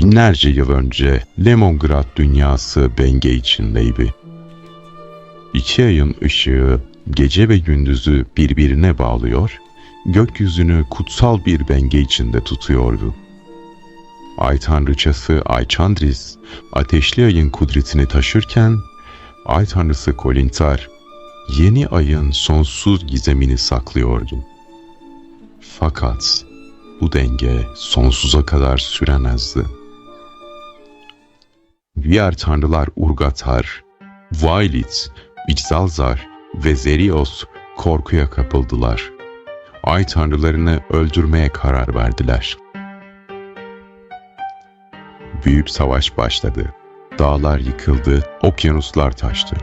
binlerce yıl önce Lemongrad dünyası benge içindeydi. İki ayın ışığı gece ve gündüzü birbirine bağlıyor, gökyüzünü kutsal bir benge içinde tutuyordu. Ay tanrıçası Aychandris, ateşli ayın kudretini taşırken, ay tanrısı Kolintar, yeni ayın sonsuz gizemini saklıyordu. Fakat bu denge sonsuza kadar süremezdi. Diğer tanrılar Urgatar, Vailit, Ixalzar ve Zerios korkuya kapıldılar. Ay tanrılarını öldürmeye karar verdiler. Büyük savaş başladı. Dağlar yıkıldı, okyanuslar taştı.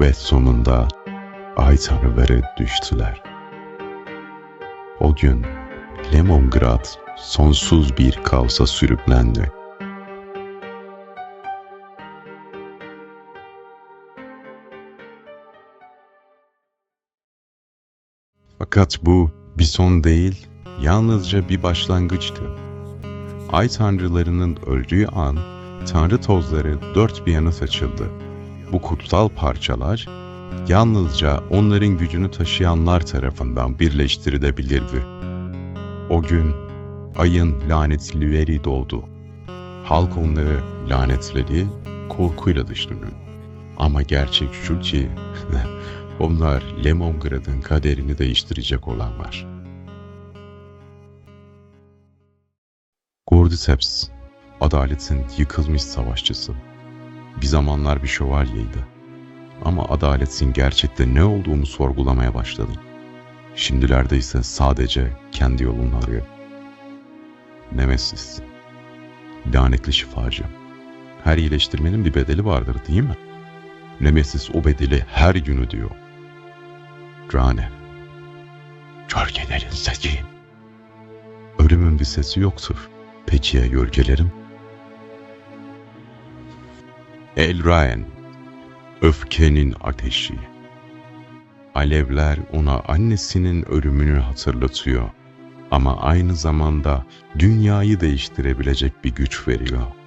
Ve sonunda ay tanrıları düştüler. O gün Lemongrad sonsuz bir kaosa sürüklendi. Fakat bu bir son değil, yalnızca bir başlangıçtı. Ay tanrılarının öldüğü an, tanrı tozları dört bir yana saçıldı. Bu kutsal parçalar, yalnızca onların gücünü taşıyanlar tarafından birleştirilebilirdi. O gün ayın lanetlileri doğdu. Halk onları lanetledi, korkuyla düşündü. Ama gerçek şu ki, onlar Lemongrad'ın kaderini değiştirecek olanlar. Cordyceps, adaletin yıkılmış savaşçısı. Bir zamanlar bir şövalyeydi. Ama adaletin gerçekte ne olduğunu sorgulamaya başladı. Şimdilerde ise sadece kendi yolunu arıyor. Nemesis. Lanetli şifacı. Her iyileştirmenin bir bedeli vardır değil mi? Nemesis o bedeli her gün ödüyor. Rane. Gölgelerin sesi. Ölümün bir sesi yoktur. Peki ya gölgelerin? El Ryan. Öfkenin ateşi. Alevler ona annesinin ölümünü hatırlatıyor. Ama aynı zamanda dünyayı değiştirebilecek bir güç veriyor.